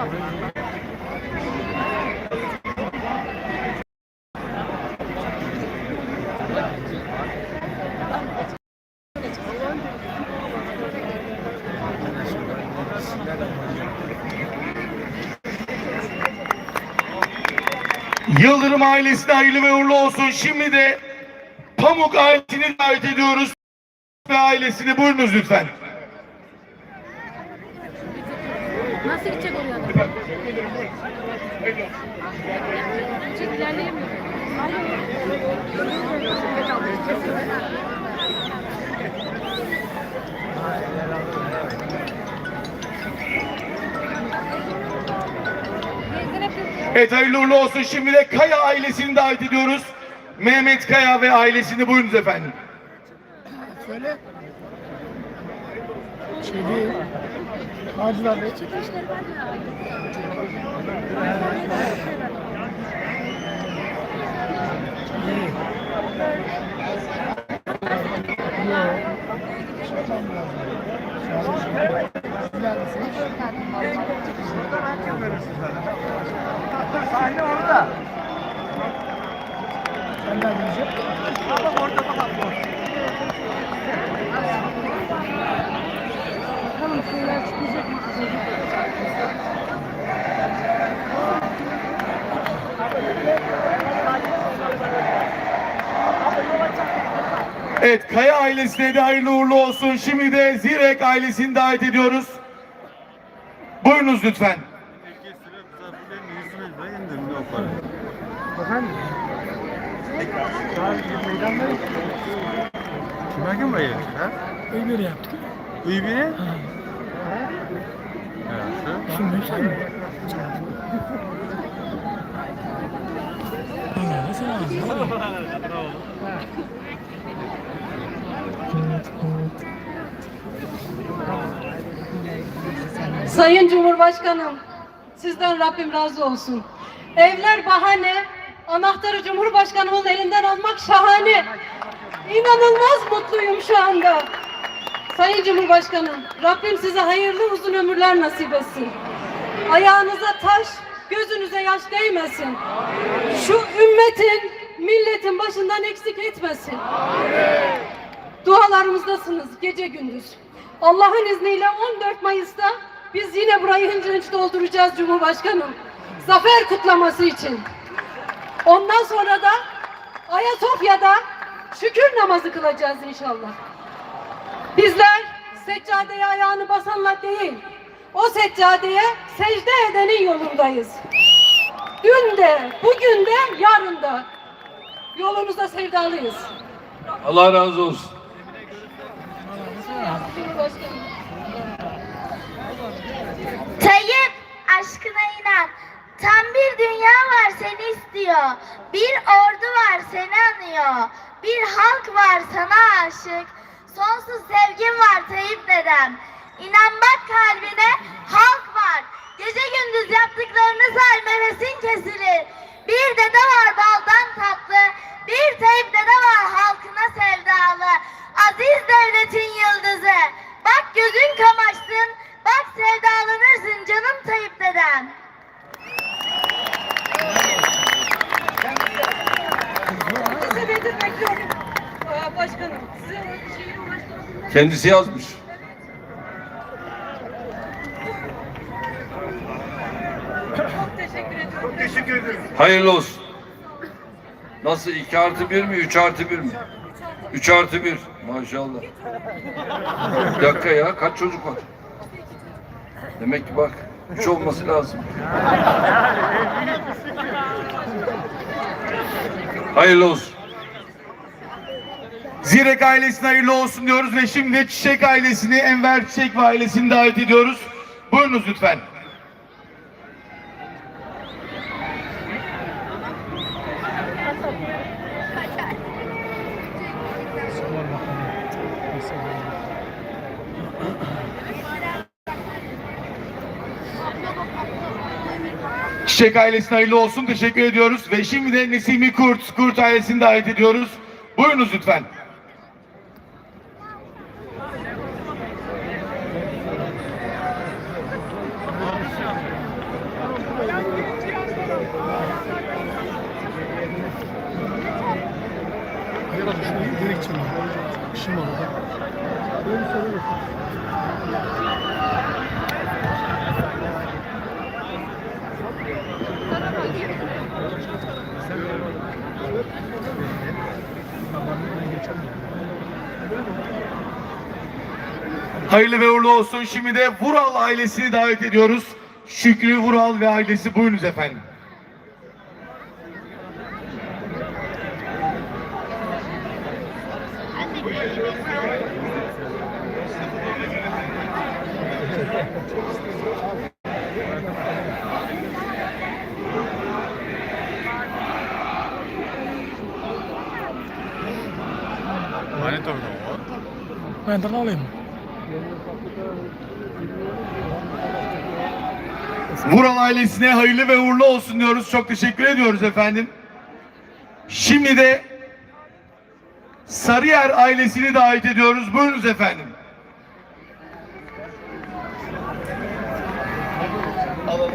Yıldırım ailesine hayırlı ve uğurlu olsun. Şimdi de Pamuk ailesini davet ediyoruz. Ve ailesini buyurunuz lütfen. Nasıl? Çek ilerleyemiyor. Evet hayırlı uğurlu olsun. Şimdi de Kaya ailesini davet ediyoruz. Mehmet Kaya ve ailesini buyurunuz efendim. Söyle. Şey değil. Hacılar Bey. Sahne orada. Senden diyeceğim. Ama orada bak. Bakalım şeyler çıkacak mı? Evet Kaya ailesine de hayırlı uğurlu olsun. Şimdi de Zirek ailesini davet ediyoruz. Buyurunuz lütfen. Efendim? Kime kim bayır? Ha? öyle yaptık. Uyu Ha. Şimdi sen mi? Sayın Cumhurbaşkanım, sizden Rabbim razı olsun. Evler bahane, anahtarı Cumhurbaşkanımın elinden almak şahane. İnanılmaz mutluyum şu anda. Sayın Cumhurbaşkanım, Rabbim size hayırlı uzun ömürler nasip etsin. Ayağınıza taş, gözünüze yaş değmesin. Şu ümmetin, milletin başından eksik etmesin. Dualarımızdasınız gece gündüz. Allah'ın izniyle 14 Mayıs'ta biz yine burayı hınç hınç dolduracağız Cumhurbaşkanım. Zafer kutlaması için. Ondan sonra da Ayasofya'da şükür namazı kılacağız inşallah. Bizler seccadeye ayağını basanla değil, o seccadeye secde edenin yolundayız. Dün de, bugün de, yarın da yolunuzda sevdalıyız. Allah razı olsun. Tayyip aşkına inan. Tam bir dünya var seni istiyor. Bir ordu var seni anıyor. Bir halk var sana aşık. Sonsuz sevgin var Tayyip dedem. İnan bak kalbine halk var. Gece gündüz yaptıklarını say nefesin kesilir. Bir dede var baldan tatlı. Bir Tayyip dede var halkına sevdalı. Aziz devletin yıldızı. Bak gözün kamaşsın. Kendisi yazmış. çok teşekkür ediyorum. Teşekkür ederim. Hayırlı olsun. Nasıl 2 artı 1 mi 3 artı 1 mi? 3 artı 1 maşallah. Bir dakika ya kaç çocuk var? Demek ki bak 3 olması lazım. Hayırlı olsun. Zirek ailesine hayırlı olsun diyoruz ve şimdi Çiçek ailesini, Enver Çiçek ve ailesini davet ediyoruz. Buyurunuz lütfen. Çiçek ailesine hayırlı olsun. Teşekkür ediyoruz. Ve şimdi de Nesimi Kurt, Kurt ailesini davet ediyoruz. Buyurunuz lütfen. Direkt çalıyor. İşim var orada. Hayırlı ve uğurlu olsun. Şimdi de Vural ailesini davet ediyoruz. Şükrü Vural ve ailesi buyurunuz efendim. Manit orada o. Alayım. Vural ailesine hayırlı ve uğurlu olsun diyoruz. Çok teşekkür ediyoruz efendim. Şimdi de Sarıyer ailesini davet ediyoruz. Buyurunuz efendim. alalım.